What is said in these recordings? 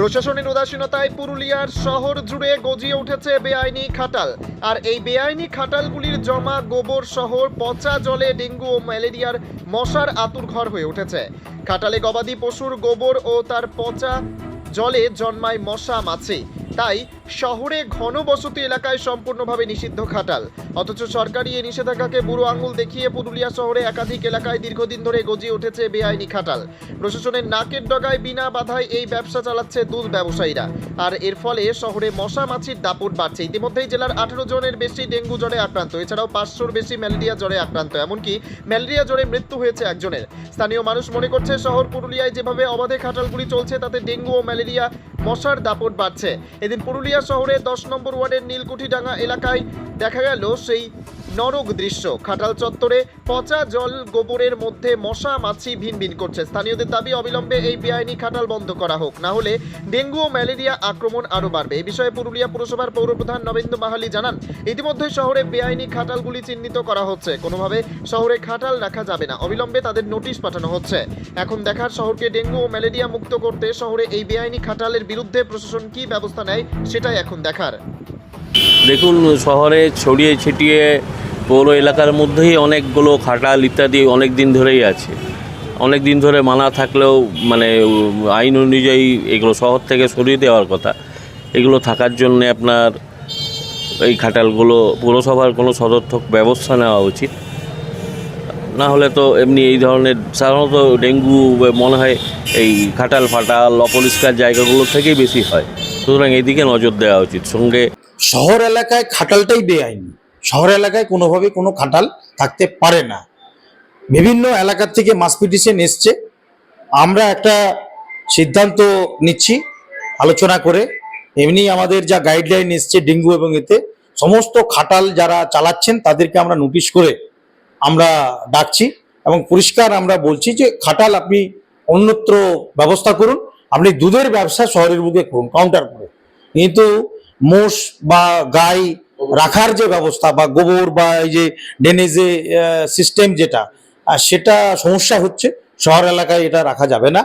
প্রশাসনের উদাসীনতায় পুরুলিয়ার শহর জুড়ে গজিয়ে উঠেছে বেআইনি খাটাল। আর এই বেআইনি খাটালগুলির জমা গোবর শহর পচা জলে ডেঙ্গু ও ম্যালেরিয়ার মশার আতুর ঘর হয়ে উঠেছে। খাটালে গবাদি পশুর গোবর ও তার পচা জলে জন্মায় মশা মাছি। তাই শহরে ঘনবসতি এলাকায় সম্পূর্ণভাবে নিষিদ্ধ খাটাল। অথচ সরকারি এই নিষেধাজ্ঞাকে বুড়ো আঙুল দেখিয়ে পুরুলিয়া শহরে একাধিক এলাকায় দীর্ঘদিন ধরে গজিয়ে উঠেছে বেআইনি খাটাল। প্রশাসনের নাকের ডগায় বিনা বাধায় এই ব্যবসা চালাচ্ছে দুধ ব্যবসায়ীরা। আর এর ফলে শহরে মশা মাছির দাপট বাড়ছে। ইতিমধ্যেই জেলার আঠারো জনের বেশি ডেঙ্গু জ্বরে আক্রান্ত। এছাড়াও পাঁচশোর বেশি ম্যালেরিয়া জ্বরে আক্রান্ত। এমনকি ম্যালেরিয়া জ্বরে মৃত্যু হয়েছে একজনের। স্থানীয় মানুষ মনে করছে, শহর পুরুলিয়ায় যেভাবে অবাধে খাটালগুলি চলছে, তাতে ডেঙ্গু ও ম্যালেরিয়া মশার দাপট বাড়ছে। এদিন পুরুলিয়া শহরে দশ নম্বর ওয়ার্ডের নীলকুঠিডাঙ্গা এলাকায় দেখা গেল সেই নরক দৃশ্য। খাটাল চত্বরে পচা জল গোবরের মধ্যে মশা, মাছি ভিনভিন করছে। স্থানীয়দের দাবি, অবিলম্বে এই বেআইনি খাটাল বন্ধ করা হোক। না হলে ডেঙ্গু ও ম্যালেরিয়া আক্রমণ আরও বাড়বে। এই বিষয়ে পুরুলিয়া পুরসভার পৌরপ্রধান নবেন্দু মাহালি জানান, ইতিমধ্যে শহরে বেআইনি খাটালগুলি চিহ্নিত করা হচ্ছে। কোনোভাবে শহরে খাটাল রাখা যাবে না। অবিলম্বে তাদের নোটিশ পাঠানো হচ্ছে। এখন দেখার শহরকে ডেঙ্গু ও ম্যালেরিয়া মুক্ত করতে শহরে এই বেআইনি খাটালের বিরুদ্ধে প্রশাসন কী ব্যবস্থা নেয়, সেটাই এখন দেখার। দেখুন, শহরে ছড়িয়ে ছিটিয়ে পৌর এলাকার মধ্যেই অনেকগুলো খাটাল ইত্যাদি অনেক দিন ধরেই আছে। অনেক দিন ধরে মানা থাকলেও মানে আইন অনুযায়ী এগুলো শহর থেকে সরিয়ে দেওয়ার কথা। এগুলো থাকার জন্য আপনার এই খাটালগুলো পৌরসভার কোনো সদর্থক ব্যবস্থা নেওয়া উচিত। না হলে তো এমনি এই ধরনের সাধারণত ডেঙ্গু মনে হয় এই খাটাল ফাটাল অপরিষ্কার জায়গাগুলো থেকেই বেশি হয়। সুতরাং এদিকে নজর দেওয়া উচিত। সঙ্গে শহর এলাকায় খাটালটাই বেআইনি। শহর এলাকায় কোনোভাবে কোনো খাটাল থাকতে পারে না। বিভিন্ন এলাকার থেকে মাস পিটিশন এসছে আমরা একটা সিদ্ধান্ত নিচ্ছি, আলোচনা করে। এমনি আমাদের যা গাইডলাইন এসছে ডেঙ্গু এবং এতে, সমস্ত খাটাল যারা চালাচ্ছেন তাদেরকে আমরা নোটিশ করে আমরা ডাকছি এবং পরিষ্কার আমরা বলছি যে খাটাল আপনি অন্যত্র ব্যবস্থা করুন, আপনি দুধের ব্যবসা শহরের বুকে করুন কাউন্টার করে। কিন্তু মোষ বা গাই রাখার যে ব্যবস্থা বা গোবর বা এই যে ড্রেনেজে সিস্টেম যেটা আহ, সেটা সমস্যা হচ্ছে। শহর এলাকায় এটা রাখা যাবে না।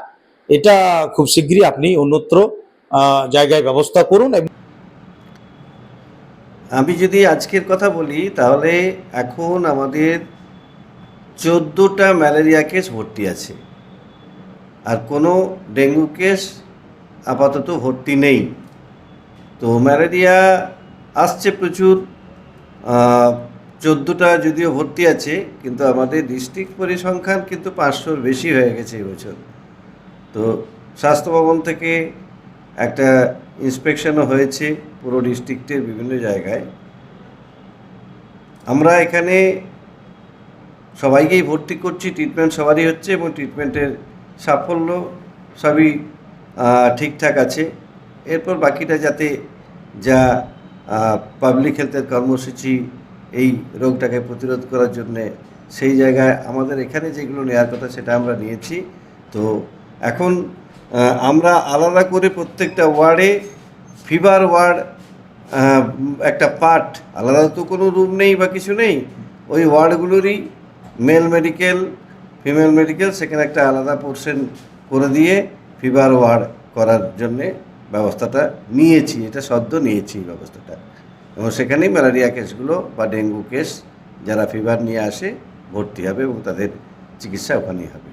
এটা খুব শীঘ্রই আপনি অন্যত্র জায়গায় ব্যবস্থা করুন আমি যদি আজকের কথা বলি তাহলে এখন আমাদের চোদ্দোটা ম্যালেরিয়া কেস ভর্তি আছে। আর কোনো ডেঙ্গু কেস আপাতত ভর্তি নেই। তো ম্যালেরিয়া আসছে প্রচুর। চোদ্দোটা যদিও ভর্তি আছে, কিন্তু আমাদের ডিস্ট্রিক্ট পরিসংখ্যান কিন্তু পাঁচশোর বেশি হয়ে গেছে এবছর তো স্বাস্থ্য ভবন থেকে একটা ইন্সপেকশনও হয়েছে পুরো ডিস্ট্রিক্টের বিভিন্ন জায়গায়। আমরা এখানে সবাইকেই ভর্তি করছি, ট্রিটমেন্ট সবারই হচ্ছে এবং ট্রিটমেন্টের সাফল্য সবই ঠিকঠাক আছে। এরপর বাকিটা যাতে যা পাবলিক হেলথের কর্মসূচি, এই রোগটাকে প্রতিরোধ করার জন্যে সেই জায়গায় আমাদের এখানে যেগুলো নেওয়ার কথা সেটা আমরা নিয়েছি। তো এখন আমরা আলাদা করে প্রত্যেকটা ওয়ার্ডে ফিভার ওয়ার্ড একটা পার্ট, আলাদা তো কোনো রুম নেই বা কিছু নেই, ওই ওয়ার্ডগুলোরই মেল মেডিকেল ফিমেল মেডিকেল সেখানে একটা আলাদা পোর্শন করে দিয়ে ফিভার ওয়ার্ড করার জন্যে ব্যবস্থাটা নিয়েছি, এটা সদ্য নিয়েছি এই ব্যবস্থাটা। এবং সেখানেই ম্যালেরিয়া কেসগুলো বা ডেঙ্গু কেস যারা ফিভার নিয়ে আসে, ভর্তি হবে এবং তাদের চিকিৎসা ওখানেই হবে।